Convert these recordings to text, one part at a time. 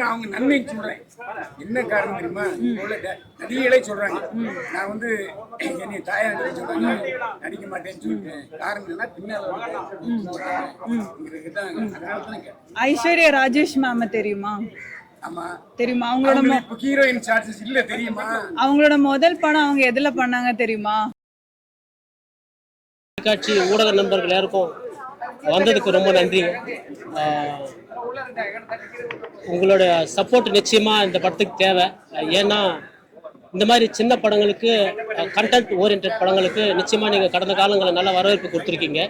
நான் அவங்க நன்மை சொல்றேன். என்ன காரணம் தெரியுமா? நடிகைகளே சொல்றாங்க. நான் வந்து என்னை தாயா நடிக்க சொல்றாங்க நடிக்க மாட்டேன்னு சொல்லிட்டேன் காரணம் என்னன்னா பின்னால ஐஸ்வர்யா ராஜேஷ் மேம் தெரியுமா? ஆமா. தெரியுமா? அவங்களோட ஹீரோயின் சார்ஜஸ் இல்ல தெரியுமா? அவங்களோட முதல் படம் அவங்க எதுல பண்ணாங்க தெரியுமா? தொலைக்காட்சி ஊடக நண்பர்கள் யாருக்கும் வந்ததுக்கு ரொம்ப நன்றி. உங்களோட சப்போர்ட் நிச்சயமா இந்த படத்துக்கு தேவை. ஏன்னா இந்த மாதிரி சின்ன படங்களுக்கு கண்டென்ட் ஓரியன்ட் படங்களுக்கு நிச்சயமா நீங்க கடந்த காலங்களில் நல்ல வரவேற்பு கொடுத்துருக்கீங்க.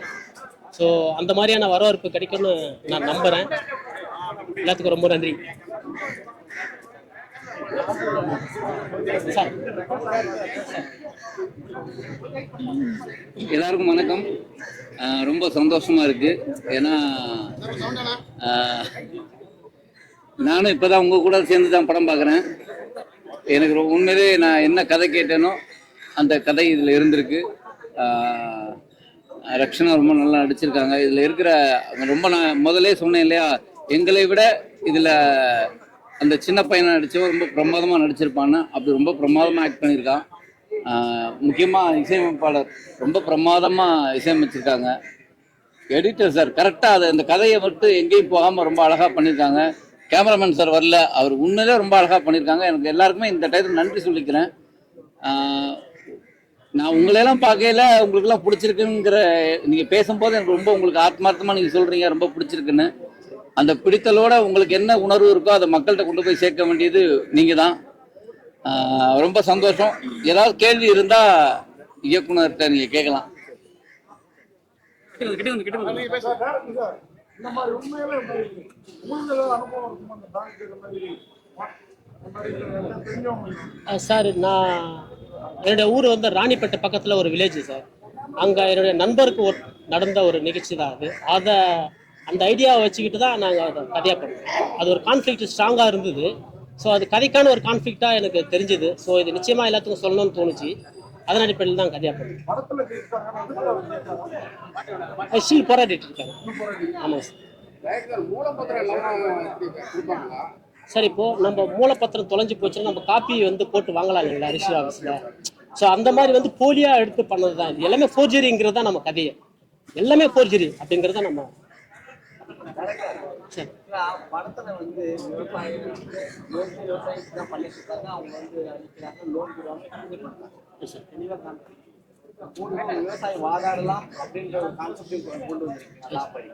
ஸோ அந்த மாதிரியான வரவேற்பு கிடைக்கும்னு நான் நம்புறேன். எல்லாத்துக்கும் ரொம்ப நன்றி. எல்லாருக்கும் வணக்கம். ரொம்ப சந்தோஷமா இருக்கு. ஏன்னா நானும் இப்பதான் உங்க கூட சேர்ந்து தான் படம் பார்க்குறேன். எனக்கு உண்மையிலே நான் என்ன கதை கேட்டேனோ அந்த கதை இதில் இருந்திருக்கு. ரக்ஷனா ரொம்ப நல்லா நடிச்சிருக்காங்க. இதில் இருக்கிற ரொம்ப நான் முதல்லே சொன்னேன் இல்லையா எங்களை விட இதில் அந்த சின்ன பையனை நடித்தவன் ரொம்ப பிரமாதமாக நடிச்சிருப்பான்னு அப்படி ரொம்ப பிரமாதமாக ஆக்ட் பண்ணியிருக்கான். முக்கியமாக இசையமைப்பாளர் ரொம்ப பிரமாதமாக இசையமைச்சிருக்காங்க. எடிட்டர் சார் கரெக்டாக அது அந்த கதையை மட்டும் எங்கேயும் போகாமல் ரொம்ப அழகாக பண்ணியிருக்காங்க. கேமராமேன் சார் வரல அவர் உண்மையிலே ரொம்ப அழகாக பண்ணியிருக்காங்க. எனக்கு எல்லாருக்குமே இந்த டயத்தில் நன்றி சொல்லிக்கிறேன். நான் உங்களையெல்லாம் பார்க்கையில உங்களுக்கெல்லாம் பிடிச்சிருக்குங்கிற நீங்கள் பேசும்போது எனக்கு ரொம்ப உங்களுக்கு ஆத்மார்த்தமாக நீங்கள் சொல்கிறீங்க ரொம்ப பிடிச்சிருக்குன்னு. அந்த பிடித்தலோட உங்களுக்கு என்ன உணர்வு இருக்கோ அதை மக்கள்கிட்ட கொண்டு போய் சேர்க்க வேண்டியது நீங்கள் தான் ரொம்ப சந்தோஷம். ஏதாவது கேள்வி இருந்தால் இயக்குனர்கிட்ட நீங்கள் கேட்கலாம். சார் நான் என்னுடைய ஊர் வந்து ராணிப்பேட்டை பக்கத்தில் ஒரு வில்லேஜ் சார். அங்கே என்னுடைய நண்பருக்கு ஒரு நடந்த ஒரு நிகழ்ச்சி தான் அது. அதை அந்த ஐடியாவை வச்சுக்கிட்டு தான் நாங்கள் அதை கதையாக பண்ணோம் அது ஒரு கான்ஃப்ளிக்ட் ஸ்ட்ராங்காக இருந்தது. ஸோ அது கதைக்கான ஒரு கான்ஃப்ளிக்டாக எனக்கு தெரிஞ்சுது. ஸோ இது நிச்சயமாக எல்லாத்துக்கும் சொல்லணும்னு தோணுச்சு. அதன் அடிப்படையில் தான் கதையாக பண்ணோம் படத்துல ஸ்டில் போராடிட்டு இருக்காங்க. ஆமாம் சார் சார் இப்போது நம்ம மூலப்பத்திரம் தொலைஞ்சு போச்சுன்னா நம்ம காப்பி வந்து போட்டு வாங்கலாம் இல்லைங்களா ரிஷி ஆஃபீஸில் ஸோ அந்த மாதிரி வந்து போலியாக எடுத்து பண்ணது தான். இது எல்லாமே ஃபோர்ஜரிங்கிறது தான் நம்ம கதையை. எல்லாமே ஃபோர்ஜரி அப்படிங்கிறது தான் நம்ம சரி. படத்துல வந்து விவசாயம் லோன் விவசாயத்துக்கு தான் பண்ணிட்டு இருக்காங்க. அவங்க வந்து அடிக்கிறாங்க லோன். கூடுதலா விவசாயம் வாதாடலாம் அப்படின்ற ஒரு கான்செப்டையும் கொண்டு வந்திருக்கீங்க படி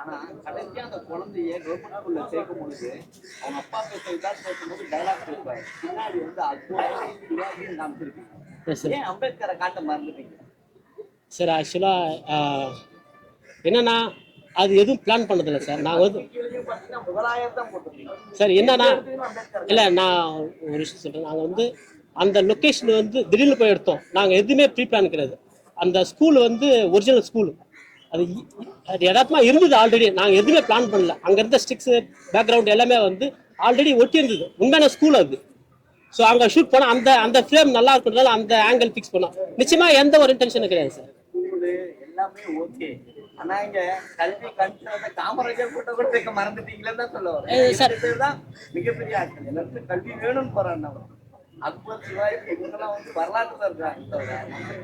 ஆனா கடைசியா அந்த குழந்தைய கவர்மெண்ட் ஸ்கூல்ல சேர்க்கும் பொழுது அவங்க அப்பா பேச பேசும்போது டைலாக் பேசுவாரு பின்னாடி வந்து அற்புதம் காமிச்சிருக்கீங்க ஏன் அம்பேத்கரை காட்ட மறந்துட்டீங்க? சார் ஆக்சுவலாக என்னன்னா அது எதுவும் பிளான் பண்ணதில்லை சார் நாங்கள் வந்து சார் என்னன்னா இல்லை நான் ஒரு விஷயம் சொல்கிறேன் நாங்கள் வந்து அந்த லொக்கேஷன் வந்து திடீர்னு போய் எடுத்தோம். நாங்கள் எதுவுமே ப்ரீ பிளான் கிடையாது. அந்த ஸ்கூல் வந்து ஒரிஜினல் ஸ்கூல் அது அது யதார்த்தமாக இருந்தது ஆல்ரெடி நாங்கள் எதுவுமே பிளான் பண்ணல. அங்கே இருந்த ஸ்டிக்ஸு பேக்ரவுண்ட் எல்லாமே வந்து ஆல்ரெடி ஒட்டி இருந்தது. உண்மையான ஸ்கூல் அது. ஸோ அங்கே ஷூட் பண்ணால் அந்த அந்த ஃப்ரேம் நல்லா இருக்கிறதுனால அந்த ஆங்கிள் ஃபிக்ஸ் பண்ணோம். நிச்சயமாக எந்த ஒரு இன்டென்ஷனும் கிடையாது சார் எல்லாமே ஓகே ஆனா இங்க கல்வி கண்ட காமராஜர் கூட்ட கூட சேர்க்க மறந்துட்டீங்களேன்னு தான் சொல்ல வரேன். பேர் தான் மிகப்பெரிய ஆட்கள். எல்லாருக்கும் கல்வி வேணும்னு போறாங்க அவர் அக்பர் சிவாஜி இவங்கெல்லாம் வந்து வரலாற்றுல இருக்காங்க.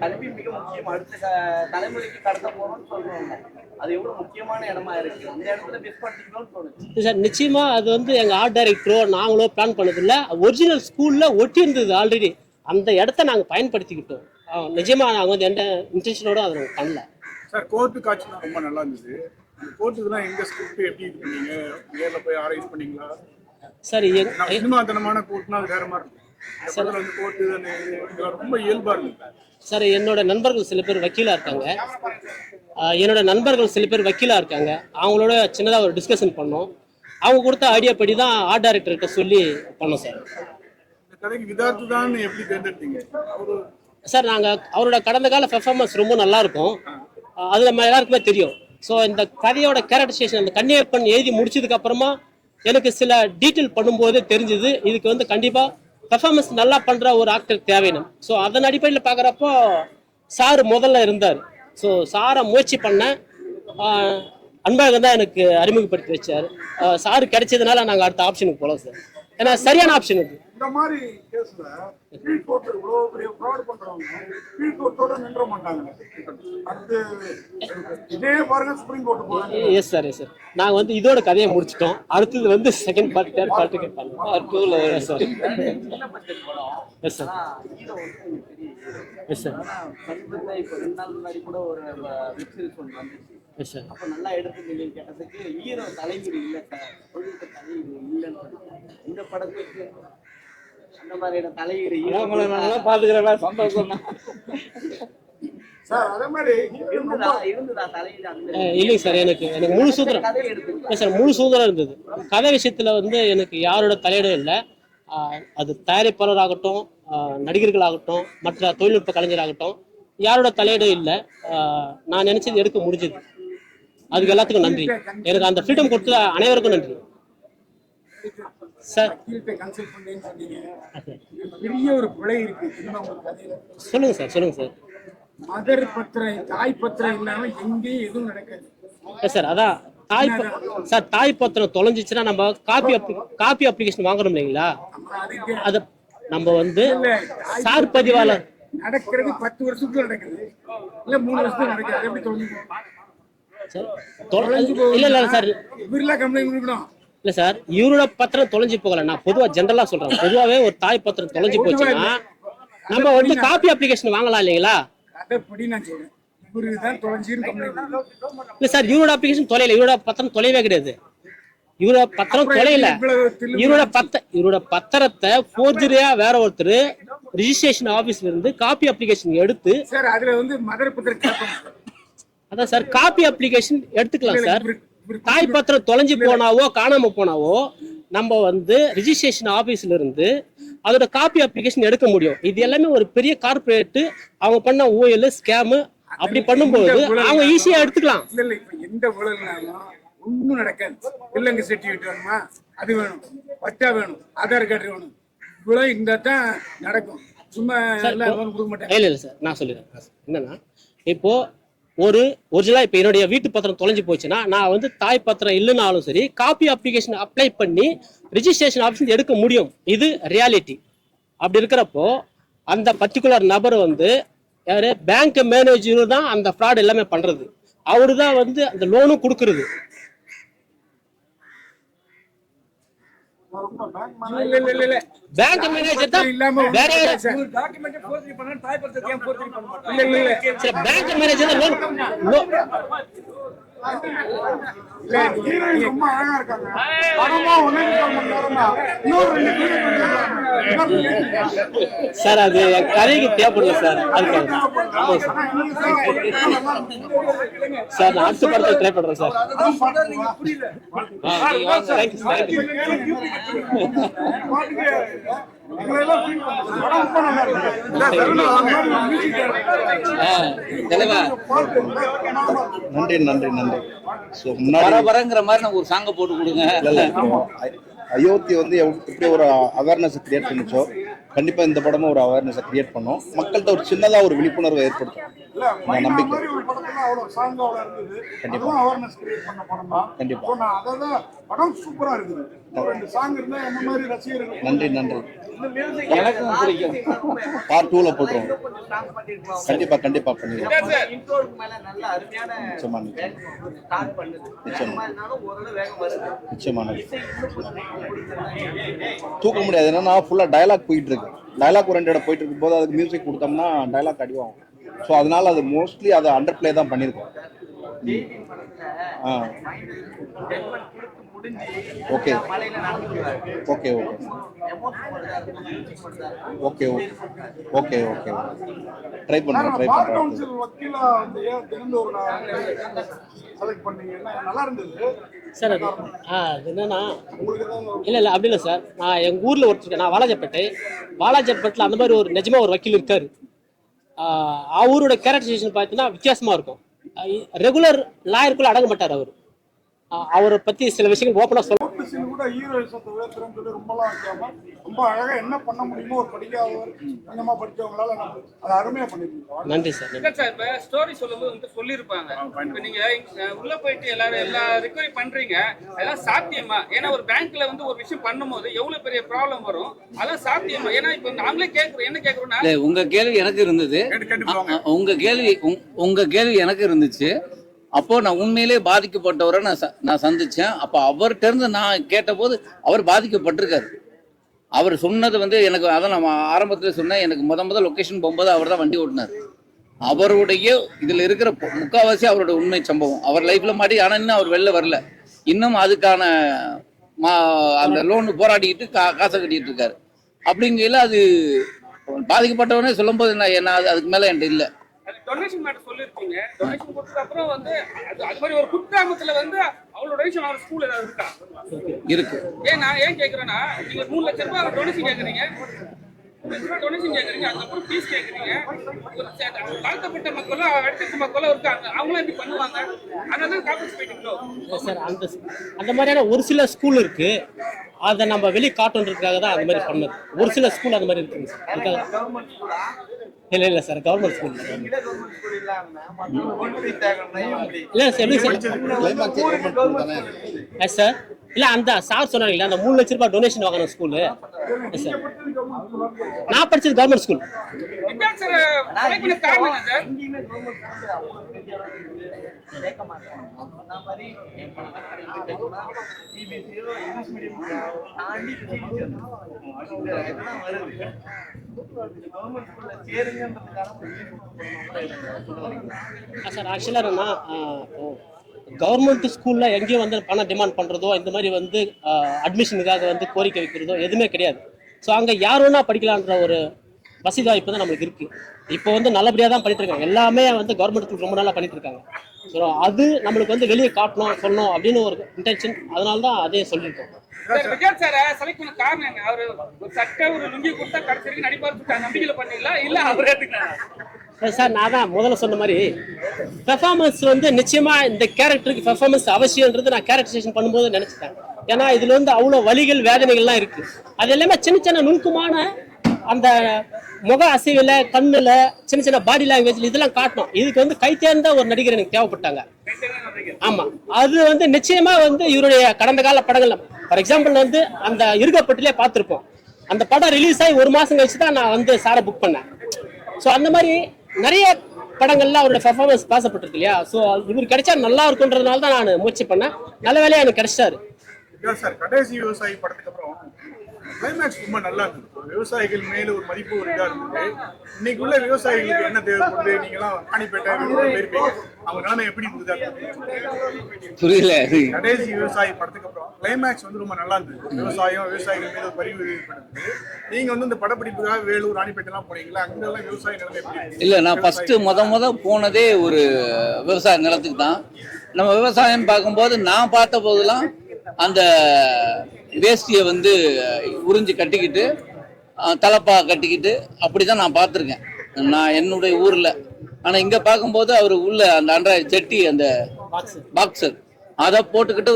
கல்வி மிக முக்கியம். அடுத்த தலைமுறைக்கு கடத்த போறோம்னு சொல்றாங்க. அது எவ்வளவு முக்கியமான இடமா இருக்கு. அந்த இடத்துல மிஸ் பண்ணிட்டீங்களோன்னு தோணுச்சு. சார் நிச்சயமா அது வந்து எங்க ஆர்ட் டைரக்டரோ நாங்களோ பிளான் பண்ணதில்ல. ஒரிஜினல் ஸ்கூல்ல ஒட்டி இருந்தது ஆல்ரெடி அந்த இடத்த நாங்க பயன்படுத்திக்கிட்டோம். நிஜமா நாங்க வந்து எந்த இன்டென்ஷனோட அதை நாங்க பண்ணல. சார் கோர்ட்டு காட்சிலாம் ரொம்ப நல்லா இருந்தது. அந்த கோர்ட்டுக்குலாம் எங்க ஸ்கிரிப்ட் எப்படி இது பண்ணீங்க? நேர்ல போய் ஆராய்ச்சி பண்ணீங்களா? சார் சினிமாத்தனமான கோர்ட்னா அது வேற மாதிரி இருக்கும். சார் என்னோட நண்பர்கள் சில பேர் வக்கீலா இருக்காங்க. என்னோட நண்பர்கள் சில பேர் வக்கீலா இருக்காங்க. அவங்களோட சின்னதா ஒரு டிஸ்கஷன் பண்ணோம். அவங்க கொடுத்த ஐடியா படி தான் ஆர்ட் டைரக்டர்கிட்ட சொல்லி பண்ணோம் சார். தான் சார் நாங்கள் அவரோட கடந்த கால பெர்ஃபார்மன்ஸ் ரொம்ப நல்லா இருக்கும். அது நம்ம எல்லாருக்குமே தெரியும். ஸோ இந்த கதையோட கேரக்டரைசேஷன் அந்த கன்னியப்பன் எழுதி முடிச்சதுக்கு அப்புறமா எனக்கு சில டீட்டெயில் பண்ணும்போது தெரிஞ்சது. இதுக்கு வந்து கண்டிப்பாக பெர்ஃபார்மன்ஸ் நல்லா பண்ணுற ஒரு ஆக்டர் தேவைன்னு ஸோ அதன் அடிப்படையில் பார்க்குறப்போ சார் முதல்ல இருந்தார். ஸோ சாரை முயற்சி பண்ணேன் அன்பாக தான் எனக்கு அறிமுகப்படுத்தி வச்சார். சார் கிடைச்சதுனால நாங்கள் அடுத்த ஆப்ஷனுக்கு போகலாம் சார். ஏன்னா சரியான ஆப்ஷன் இது. இந்த மாதிரி கேஸ்ல கீழ் கோர்ட் இவ்வளவு பெரிய ஃப்ராட் பண்றவங்க கீழ் கோர்ட்டோட நின்ற மாட்டாங்க. அடுத்து இதே பாருங்க சுப்ரீம் கோர்ட் போறாங்க எஸ் சார் எஸ் சார் நாங்கள் வந்து இதோட கதையை முடிச்சிட்டோம். அடுத்தது வந்து செகண்ட் பார்ட் தேர்ட் பார்ட் டூவில் எஸ் சார் சின்ன பட்ஜெட் படம் எஸ் சார். எஸ் சார் இப்ப ரெண்டு நாள் முன்னாடி கூட ஒரு வெப் சீரிஸ் ஒன்று வந்துச்சு. சார் அப்ப நல்லா எடுத்து நீங்க கேட்டதுக்கு ஹீரோ தலைமுறை இல்ல சார். தொழில்நுட்ப தலையீடு இல்லைன்னு. இந்த படத்துக்கு அந்த மாதிரியான சந்தோஷம் சார் அதே மாதிரி இருந்ததா? இருந்ததா தலையீடு அந்த அஹ் இல்லைங்க சார் எனக்கு எனக்கு முழு இல்லை சார் முழு சுதந்திரம் இருந்தது. கதை விஷயத்தில் வந்து எனக்கு யாரோட தலையிடும் இல்லை. அது தயாரிப்பாளராகட்டும் ஆஹ் நடிகர்களாகட்டும் மற்ற தொழில்நுட்ப கலைஞராகட்டும் யாரோட தலையிடும் இல்லை. நான் நினைச்சது எடுக்க முடிஞ்சது. அதுக்கு எல்லாத்துக்கும் நன்றி. எனக்கு அந்த ஃப்ரீடம் கொடுத்த அனைவருக்கும் நன்றி. சார் பெரிய ஒரு பிழை இருக்கு சொல்லுங்க சார் சொல்லுங்க சார் மதர் பத்திரம் தாய் பத்திரம் இல்லாம எங்கேயும் எதுவும் நடக்காது சார் அதான் தாய் சார் தாய் பத்திரம் தொலைஞ்சிச்சுன்னா நம்ம காப்பி காப்பி அப்ளிகேஷன் வாங்குறோம் இல்லைங்களா? அது நம்ம வந்து சார் பதிவாளர் நடக்கிறது பத்து வருஷத்துக்கு நடக்குது. இல்ல மூணு வருஷத்துக்கு நடக்குது. எப்படி இல்ல இல்ல சார். இவரெல்லாம் கம்ப்ளைண்ட் கொடுக்கணும் இல்ல சார் இவரோட பத்திரம் தொலைஞ்சு போகல. நான் பொதுவா ஜென்ரலா சொல்றேன். பொதுவாவே ஒரு தாய் பத்திரம் தொலைஞ்சு போச்சுன்னா நம்ம வந்து காப்பி அப்ளிகேஷன் வாங்கலாம் இல்லைங்களா? இல்ல சார் இவரோட அப்ளிகேஷன் தொலைல இவரோட பத்திரம் தொலைவே கிடையாது. இவரோட பத்திரம் தொலைல இவரோட பத்த இவரோட பத்திரத்தை ஃபோர்ஜரியா வேற ஒருத்தர் ரிஜிஸ்ட்ரேஷன் ஆபீஸ்ல இருந்து காப்பி அப்ளிகேஷன் எடுத்து சார் அதுல வந்து மதர் பத்திரம் கேட்கணும் அதான் சார் காப்பி அப்ளிகேஷன் எடுத்துக்கலாம் சார். தாய் பத்திரம் தொலைஞ்சு போனாவோ காணாம போனாவோ நம்ம வந்து ரிஜிஸ்ட்ரேஷன் ஆபீஸ்ல இருந்து அதோட காப்பி அப்ளிகேஷன் எடுக்க முடியும். இது எல்லாமே ஒரு பெரிய கார்பரேட் அவங்க பண்ண ஊழல் ஸ்கேமு அப்படி பண்ணும்போது அவங்க ஈஸியா எடுத்துக்கலாம். இல்ல இல்ல இப்ப எந்த ஊழல்னாலும் ஒண்ணும் நடக்காது. இல்லைங்க சர்டிஃபிகேட் வேணுமா? அது வேணும். பட்டா வேணும். ஆதார் கார்டு வேணும். இவ்வளவு இந்த தான் நடக்கும். சும்மா எல்லாம் கொடுக்க இல்ல இல்ல சார் நான் சொல்லிடுறேன். என்னன்னா இப்போ ஒரு ஒரிஜினலா இப்போ என்னுடைய வீட்டு பத்திரம் தொலைஞ்சு போச்சுன்னா நான் வந்து தாய் பத்திரம் இல்லைனாலும் சரி காப்பி அப்ளிகேஷன் அப்ளை பண்ணி ரிஜிஸ்ட்ரேஷன் ஆப்ஷன் எடுக்க முடியும். இது ரியாலிட்டி அப்படி இருக்கிறப்போ அந்த பர்டிகுலர் நபர் வந்து யாரு? பேங்க் மேனேஜர் தான் அந்த ஃப்ராட் எல்லாமே பண்றது. அவரு தான் வந்து அந்த லோனும் கொடுக்கறது. இல்ல இல்ல இல்ல இல்ல. பேங்க் மேனேஜர் தான் வேற இல்ல சார் இல்ல இல்ல இல்ல. சரி பேங்க் மேனேஜர் லோன் ஹீரோயின் ரொம்ப அழகா இருக்காங்க படமா ஒன்னே இன்னொரு ரெண்டு சார் அது கதைக்கு தேவைப்படல சார் அதுக்காக சார் நான் அடுத்த படத்தில் ட்ரை பண்றேன் சார் தேங்க்யூ தேங்க்யூ தலைவா நன்றி நன்றி நன்றி. ஸோ முன்னாடி பரபரங்கிற மாதிரி நம்ம ஒரு சாங்க போட்டு கொடுங்க. அயோத்தி வந்து எப்படி ஒரு அவேர்னஸ் கிரியேட் பண்ணுச்சோ? கண்டிப்பா இந்த படமும் ஒரு அவேர்னஸ் கிரியேட் பண்ணும். மக்கள்கிட்ட ஒரு சின்னதா ஒரு விழிப்புணர்வை ஏற்படுத்தும். நான் நம்பிக்கை. மாதிரி ஒரு படத்துல அவ்வளவு சாங் அவ்வளவு இருந்தது. கண்டிப்பா. அதுவும் அவேர்னஸ் கிரியேட் பண்ண படம் தான். கண்டிப்பா. இப்போ நான் அதான் படம் சூப்பரா இருக்குது. ஒரு ரெண்டு சாங் இருந்தா என்ன மாதிரி ரசிகர்கள் நன்றி நன்றி. எனக்கும் பிடிக்கும். பார்ட் டூல போட்டுருவோம். கொஞ்சம் ஸ்ட்ராங் பண்ணிருக்கலாம் கண்டிப்பா கண்டிப்பா பண்ணிடுவோம் இன்ட்ரோக்கு மேல நல்ல அருமையான நிச்சயமா, நிச்சயமானது தூக்க முடியாது. என்னன்னா ஃபுல்லா டயலாக் போயிட்டு இருக்கு. ரெண்டு இடம் போயிட்டு இருக்கும் போது அதுக்கு மியூசிக் கொடுத்தோம்னா டயலாக் அடிவாகும். ஸோ அதனால அது மோஸ்ட்லி அதை அண்டர் ப்ளே தான் பண்ணியிருக்கோம். ஆ. Okay okay okay okay okay okay okay try பண்ணுறேன் ட்ரை பண்ணுறேன் கவுன்சில் வக்கீலா வந்து ஏன் திறந்தூர் செலக்ட் பண்ணீங்கன்னா நல்லா இருந்தது? சார் அது ஆ அது என்னன்னா ஒரு இல்லை இல்லை அப்படி இல்லை சார். நான் எங்கள் ஊரில் ஒருத்தர் நான் வாலாஜப்பேட்டை வாலாஜப்பேட்டில் அந்த மாதிரி ஒரு நிஜமா ஒரு வக்கீல் இருக்காரு. ஆஹ் அவரோட கேரக்டரைசேஷன் பார்த்தீங்கன்னா வித்தியாசமாக இருக்கும். ரெகுலர் லாயருக்குள்ள அடங்க மாட்டார் அவர். அவரை பற்றி சில விஷயங்கள் ஓப்பனாக சொல்ல அரசியல் கூட ஹீரோயிசத்தை உயர்த்துறேன்னு சொல்லி ரொம்பலாம் வைக்காம ரொம்ப அழகா என்ன பண்ண முடியுமோ ஒரு படிக்காதவர் கொஞ்சமா படிச்சவங்களால நம்ம அதை அருமையா பண்ணிருக்கோம் நன்றி சார். இல்ல சார் இப்ப ஸ்டோரி சொல்லும்போது வந்து சொல்லியிருப்பாங்க. இப்ப நீங்க இங்க உள்ள போயிட்டு எல்லாரும் எல்லா ரிகவரி பண்றீங்க. அதெல்லாம் சாத்தியமா? ஏன்னா ஒரு பேங்க்ல வந்து ஒரு விஷயம் பண்ணும்போது எவ்வளவு பெரிய ப்ராப்ளம் வரும்? அதெல்லாம் சாத்தியமா? ஏன்னா இப்ப நாங்களே கேக்குறோம். என்ன கேக்குறோம்னா இல்ல உங்க கேள்வி எனக்கு இருந்தது. அ- அ- உங்க கேள்வி உங்- உங்க கேள்வி எனக்கு இருந்துச்சு. அப்போ நான் உண்மையிலே பாதிக்கப்பட்டவரை நான் ச- நான் சந்திச்சேன். அப்போ அவர்கிட்ட இருந்து நான் கேட்டபோது அவர் பாதிக்கப்பட்டிருக்காரு. அவர் சொன்னது வந்து எனக்கு அதை நான் ஆரம்பத்தில் சொன்னேன். எனக்கு முத முத லொக்கேஷன் போகும்போது அவர் தான் வண்டி ஓட்டினார். அவருடைய இதில் இருக்கிற முக்காவாசி அவரோட உண்மை சம்பவம். அவர் லைஃப்பில் மாட்டி ஆனால் இன்னும் அவர் வெளில வரல. இன்னும் அதுக்கான மா அந்த லோன் போராடிக்கிட்டு கா காசை கட்டிகிட்டு இருக்காரு. அப்படிங்கையில அது பாதிக்கப்பட்டவனே சொல்லும்போது நான் என்ன அது- அதுக்கு மேலே என்கிட்ட இல்லை. டொனேஷன் மேட்டர் சொல்லிருக்கீங்க டொனேஷன் கொடுத்ததுக்கு அப்புறம் வந்து அது அது மாதிரி ஒரு குக்கிராமத்துல வந்து அவ்வளவு டொனேஷன் ஆகிற ஸ்கூல் ஏதாவது இருக்கா? இருக்கு. ஏன் நான் ஏன் கேக்குறேன்னா நீங்க மூணு லட்ச ரூபாய் டொனேஷன் ரூபாய் டொனேஷன் கேக்குறீங்க. அதுக்கப்புறம் ஃபீஸ் சே- தாழ்த்தப்பட்ட மக்களும் அடுத்த மக்களும் இருக்காங்க. அவங்களும் எப்படி பண்ணுவாங்க. அதனால தான் காப்பீட்டு போயிட்டீங்களோ சார் அந்த அந்த மாதிரியான ஒரு சில ஸ்கூல் இருக்கு. அதை நம்ம வெளியே காட்டுன்றதுக்காக தான் அந்த மாதிரி பண்ணது. ஒரு சில ஸ்கூல் அந்த மாதிரி இருக்குங்க சார். அதுக்காக கவர்மெண்ட் ஸ்கூலா இல்லை இல்லை சார் கவர்மெண்ட் ஸ்கூல் இல்ல இல்லை சார் சார் இல்லை அந்த சார் அந்த மூணு லட்ச ரூபாய் டொனேஷன் வாங்கணும் ஸ்கூலு சார் நான் படிச்சது கவர்மெண்ட் ஸ்கூல் சார் ஆக்சுவலா ஆக்சுவலாக கவர்மெண்ட் ஸ்கூலில் எங்கேயும் வந்து பணம் டிமாண்ட் பண்ணுறதோ இந்த மாதிரி வந்து அட்மிஷனுக்காக வந்து கோரிக்கை வைக்கிறதோ எதுவுமே கிடையாது. ஸோ அங்கே யார் வேணா படிக்கலான்ற ஒரு வசதி வாய்ப்பு தான் நம்மளுக்கு இருக்குது இப்போ வந்து நல்லபடியாக தான் பண்ணிட்டு இருக்காங்க எல்லாமே வந்து கவர்மெண்ட் ஸ்கூல் ரொம்ப நாளாக பண்ணிட்டு இருக்காங்க. ஸோ அது நம்மளுக்கு வந்து வெளியே காட்டணும் சொல்லணும் அப்படின்னு ஒரு இன்டென்ஷன் அதனால தான் அதே சொல்லியிருக்கோம். விஜய் சார செலக்ட் பண்ண காரணம் ஒரு சட்டை ஒரு லுங்கி கொடுத்தா கடைசி வரைக்கும் நடிப்பாரு நம்பிக்கையில பண்ணீங்களா? இல்ல அவர் சார், நான் தான் முதல்ல சொன்ன மாதிரி பெர்ஃபார்மன்ஸ் வந்து நிச்சயமாக இந்த கேரக்டருக்கு பெர்ஃபார்மன்ஸ் அவசியம்ன்றது நான் கேரக்டரைசேஷன் பண்ணும்போது நினச்சிட்டேன். ஏன்னா இதில் வந்து அவ்வளோ வலிகள் வேதனைகள்லாம் இருக்குது அது எல்லாமே சின்ன சின்ன நுணுக்கமான அந்த முக அசைவில் கண்ணில் சின்ன சின்ன பாடி லாங்குவேஜில் இதெல்லாம் காட்டணும். இதுக்கு வந்து கை தேர்ந்த ஒரு நடிகர் எனக்கு தேவைப்பட்டாங்க. ஆமாம் அது வந்து நிச்சயமாக வந்து இவருடைய கடந்த கால படங்கள் ஃபார் எக்ஸாம்பிள் வந்து அந்த இருக்கப்பட்டிலே பார்த்துருப்போம். அந்த படம் ரிலீஸ் ஆகி ஒரு மாதம் கழிச்சு தான் நான் வந்து சாரை புக் பண்ணேன். ஸோ அந்த மாதிரி நிறைய படங்கள்ல அவரோட பெர்ஃபார்மன்ஸ் பேசப்பட்டிருக்கு இல்லையா? ஸோ இவர் கிடைச்சா நல்லா இருக்கும்ன்றதுனால தான் நான் முயற்சி பண்ணேன். நல்ல வேலையா எனக்கு கிடைச்சாரு சார் கடைசி விவசாயி படத்துக்கு அப்புறம் கிளைமேக்ஸ் ரொம்ப நல்லா இருந்தது. ஒரு விவசாயிகள் மேல ஒரு மதிப்பு ஒரு இதா இருந்தது. இன்னைக்கு உள்ள விவசாயிகளுக்கு என்ன தேவைப்படுது? நீங்களாம் ராணிப்பேட்டை போயிருப்பீங்க அவங்க நிலைமை எப்படி இருந்தது? புரியல. கடைசி விவசாயி படத்துக்கு அப்புறம் கிளைமேக்ஸ் வந்து ரொம்ப நல்லா இருந்தது. விவசாயம் விவசாயிகள் மீது ஒரு பரிவு ஏற்படுது நீங்க வந்து இந்த படப்பிடிப்புக்காக வேலூர் ராணிப்பேட்டை எல்லாம் போனீங்களா? அங்கெல்லாம் விவசாய நிலைமை எப்படி? இல்ல நான் ஃபர்ஸ்ட் முத முத போனதே ஒரு விவசாய நிலத்துக்கு தான். நம்ம விவசாயம் பார்க்கும்போது நான் பார்த்த போதெல்லாம் அந்த வேஷ்டியை வந்து உறிஞ்சி கட்டிக்கிட்டு தலப்பா கட்டிக்கிட்டு அப்படிதான் நான் பார்த்துருக்கேன். நான் என்னுடைய ஊர்ல. ஆனா இங்க பார்க்கும்போது அவர் உள்ள அந்த அன்றாய செட்டி அந்த பாக்ஸர் அதை போட்டுக்கிட்டு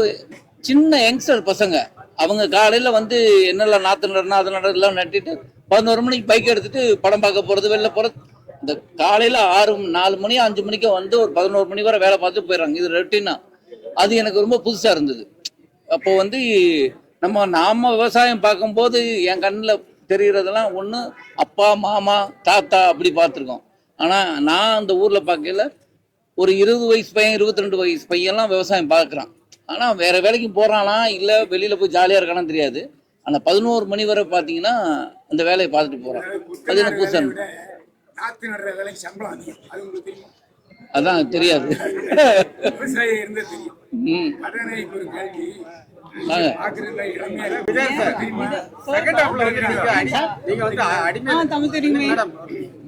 சின்ன யங்ஸ்டர் பசங்க. அவங்க காலையில வந்து என்னெல்லாம் நாத்து நடனா அது நடலாம் நட்டிட்டு பதினோரு மணிக்கு பைக் எடுத்துட்டு படம் பார்க்க போறது வெளில போறது. இந்த காலையில ஆறு நாலு மணி அஞ்சு மணிக்கு வந்து ஒரு பதினோரு மணி வரை வேலை பார்த்து போயிடுறாங்க. இது ரொட்டீனா அது எனக்கு ரொம்ப புதுசா இருந்தது. அப்போ வந்து நம்ம நாம விவசாயம் பார்க்கும்போது என் கண்ணில் தெரிகிறதெல்லாம் ஒன்று அப்பா மாமா தாத்தா அப்படி பார்த்துருக்கோம். ஆனால் நான் அந்த ஊரில் பார்க்கல ஒரு இருபது வயசு பையன் இருபத்தி ரெண்டு வயசு பையன்லாம் விவசாயம் பார்க்குறான். ஆனால் வேற வேலைக்கு போகிறானா இல்லை வெளியில் போய் ஜாலியாக இருக்கானான்னு தெரியாது. ஆனால் பதினோரு மணி வரை பார்த்தீங்கன்னா அந்த வேலையை பார்த்துட்டு போகிறான் அது எனக்கு புதுசாக அதான் தெரியாது.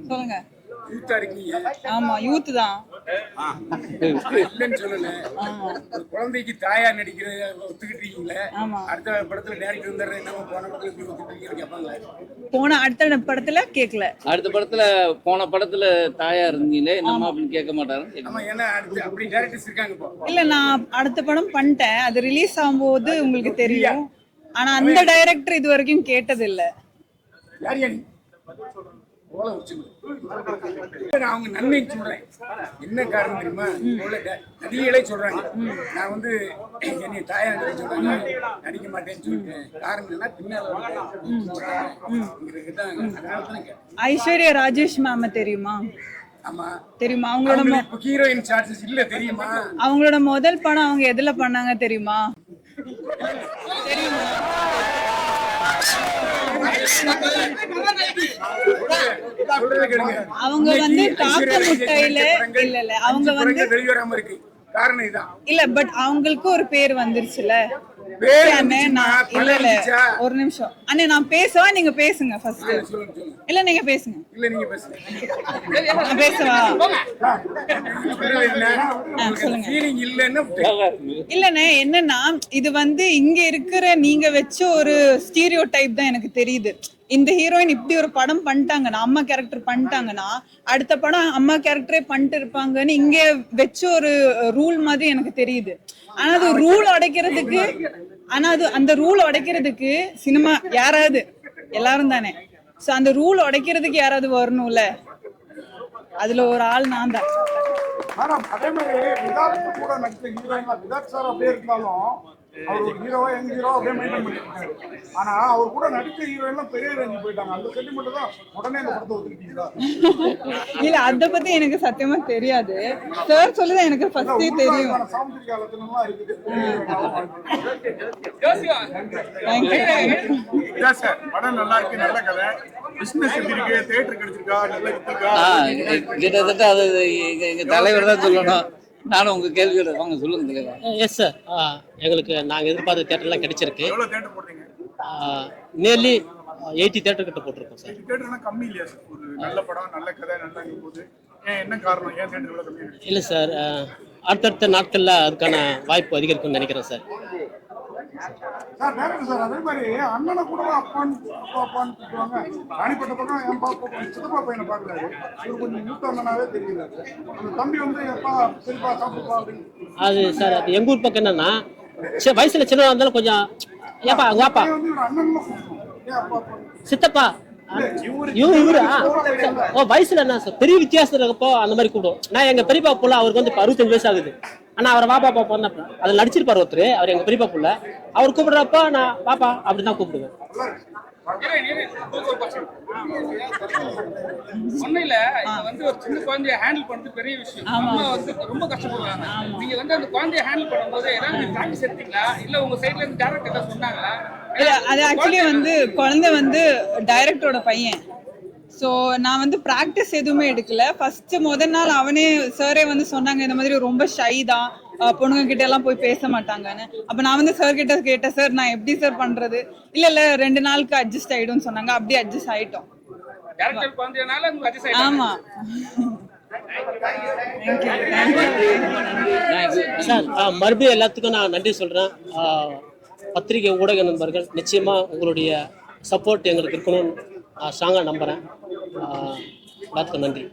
சொல்லுங்க. ஆமா யூத் தான். இல்லைன்னு சொல்லல. ஒரு குழந்தைக்கு தாயா நடிக்கிற ஒத்துக்கிட்டீங்களே ஆமா. அடுத்த படத்துல டேரக்டர் என்ன போன படத்துல இப்படி ஒத்துக்கிட்டீங்கன்னு கேட்பாங்க போன அடுத்த படத்துல கேக்கல. அடுத்த படத்துல போன படத்துல தாயா இருந்தீங்களே நம்ம அப்படின்னு கேட்க மாட்டாரு? ஆமா ஏன்னா அடுத்து அப்படி டேரக்டர்ஸ் இருக்காங்க இல்ல நான் அடுத்த படம் பண்ணிட்டேன். அது ரிலீஸ் ஆகும்போது உங்களுக்கு தெரியும். ஆனா அந்த டைரக்டர் இது வரைக்கும் கேட்டது இல்ல யார்? ஓலை. நான் அவங்க நன்மை சொல்றேன். என்ன காரணம் தெரியுமா? நடிகைகளே சொல்றாங்க. நான் வந்து என்னை தாயா நடிக்க சொல்றாங்க நடிக்க மாட்டேன்னு சொல்லிட்டேன் காரணம் என்ன பின்னால. ஐஸ்வர்யா ராஜேஷ் மேம் தெரியுமா? ஆமா. தெரியுமா? அவங்களோட ஹீரோயின் சார்ஜஸ் இல்ல தெரியுமா? அவங்களோட முதல் படம் அவங்க எதுல பண்ணாங்க தெரியுமா? கேளுங்க. அவங்க வந்து காக்க முட்டையில இல்ல இல்ல அவங்க வந்து வெளிவராம இருக்கு. காரணம் இதான். இல்ல பட் அவங்களுக்கு ஒரு பேர் வந்துருச்சுல. ஒரு நிமிஷம். அண்ணே நான் பேசவா? நீங்க பேசுங்க ஃபர்ஸ்ட் சொல்லுங்க சொல்லுங்க. இல்ல நீங்க பேசுங்க. இல்ல நீங்க பேசுங்க. நான் பேசவா? இல்லைன்னா இல்லண்ணே என்னன்னா இது வந்து இங்க இருக்கிற நீங்க வச்ச ஒரு ஸ்டீரியோ டைப் தான் எனக்கு தெரியுது. இந்த ஹீரோயின் இப்படி ஒரு படம் பண்ணிட்டாங்கன்னா அம்மா கேரக்டர் பண்ணிட்டாங்கன்னா அடுத்த படம் அம்மா கேரக்டரே பண்ணிட்டு இருப்பாங்கன்னு இங்க வச்ச ஒரு ரூல் மாதிரி எனக்கு தெரியுது. ஆனா அது ரூல் உடைக்கிறதுக்கு ஆனா அது அந்த ரூல் உடைக்கிறதுக்கு சினிமா யாராவது எல்லாரும் தானே. சோ அந்த ரூல் உடைக்கிறதுக்கு யாராவது வரணும்ல? அதுல ஒரு ஆள் நான் தான். அதே மாதிரி கூட நடிச்ச ஹீரோயின் விதாத் சார் அப்படியே இருந்தாலும் அவர் ஒரு ஹீரோவா எங்க ஹீரோ அப்படியே மெயின்டைன் பண்ணிருக்காரு ஆனா அவர் கூட நடிச்ச ஹீரோயின் பெரிய ரேஞ்சு போயிட்டாங்க. அந்த சென்டிமெண்ட் தான் உடனே இந்த படத்தை ஒத்துக்கிட்டீங்களா இல்ல அத பத்தி எனக்கு சத்தியமா தெரியாது. சார் சொல்லுதான் எனக்கு ஃபர்ஸ்டே தெரியும். சாமுத்திரி காலத்துலாம் இருக்குது. படம் நல்லா இருக்கு நல்ல கதை. கிட்டத்தட்ட அது எங்க- எங்க தலைவர் தான் சொல்லணும். நானும் உங்க கேள்வியோட வாங்க சொல்லுங்க தலைவர் எஸ் சார் எங்களுக்கு நாங்கள் எதிர்பார்த்த தேட்டர்லாம் கிடைச்சிருக்கு. எவ்வளவு தேட்டர் போடுறீங்க? நியர்லி எயிட்டி தேட்டர் கிட்ட போட்டிருக்கோம் சார் கம்மி இல்லையா சார் ஒரு நல்ல படம் நல்ல கதை நல்லா போகுது ஏன் என்ன காரணம்? ஏன் தேட்டர் இவ்வளவு கம்மி இருக்கு? இல்லை சார் அடுத்தடுத்த நாட்களில் அதுக்கான வாய்ப்பு அதிகரிக்கும்னு நினைக்கிறேன் சார் சார் டேரக்டர் சார். அதே மாதிரி அண்ணனை கூட அப்பான்னு அப்பா அப்பான்னு கூப்பிடுவாங்க. ராணிப்பட்ட பக்கம் என் பாப்பா சித்தப்பா பையனை பார்க்கறாரு. இவர் கொஞ்சம் மூத்த அண்ணனாவே தெரியல அந்த தம்பி வந்து எப்பா சரிப்பா சாப்பிடுப்பா அப்படின்னு அது சார் அது எங்கள் ஊர் பக்கம் என்னன்னா சி- வயசுல சின்னதாக இருந்தாலும் கொஞ்சம் ஏப்பா வந்து இவர் அண்ணன் ஏன் அப்பா சித்தப்பா? இவரு ஓ வயசுல என்ன சார்? பெரிய வித்தியாசம் இருக்கப்போ அந்த மாதிரி கூப்பிடுவோம். நான் எங்க பெரியப்பா புள்ள அவருக்கு வந்து இப்ப அறுபத்தஞ்சு வயசு ஆகுது. ஆனா அவர் வாப்பா பாப்பா பண்ண அதில் நடிச்சிருப்பாரு ஒருத்தர் அவர் எங்க பெரியப்பா புள்ள. அவர் கூப்பிடுறப்ப நான் பாப்பா அப்படின்னு தான் கூப்பிடுவேன். இல்ல இப்ப வந்து ஒரு சின்ன குழந்தைய ஹேண்டில் பண்றது பெரிய விஷயம். அம்மா வந்து ரொம்ப கஷ்டப்படுவாங்க. நீங்க வந்து அந்த குழந்தைய ஹேண்டில் பண்ணும்போது ஏதாவது பிராக்டிஸ் எடுத்தீங்களா? இல்ல உங்க சைடுல இருந்து டேரக்ட் ஏதாவது சொன்னாங்களா? இல்ல அது ஆக்சுவலி வந்து குழந்தை வந்து டைரக்டரோட பையன். ஸோ நான் வந்து ப்ராக்டிஸ் எதுவுமே எடுக்கல. ஃபர்ஸ்ட் முதல் நாள் அவனே சாரே வந்து சொன்னாங்க இந்த மாதிரி ரொம்ப ஷை தான். பொண்ணுங்க கிட்ட எல்லாம் போய் பேச மாட்டாங்கன்னு. அப்ப நான் வந்து சார் கிட்ட கேட்டேன் சார் நான் எப்படி சார் பண்றது? இல்ல இல்ல ரெண்டு நாளுக்கு அட்ஜஸ்ட் ஆயிடும்னு சொன்னாங்க. அப்படியே அட்ஜஸ்ட் ஆயிட்டோம். ஆமா. சார் ஆ, மறுபடியும் எல்லாத்துக்கும் நான் நன்றி சொல்றேன். பத்திரிகை ஊடக நண்பர்கள் நிச்சயமா உங்களுடைய சப்போர்ட் எங்களுக்கு இருக்கணும்னு ஸ்ட்ராங்காக நம்புகிறேன் ஆ, எல்லாத்துக்கும் நன்றி.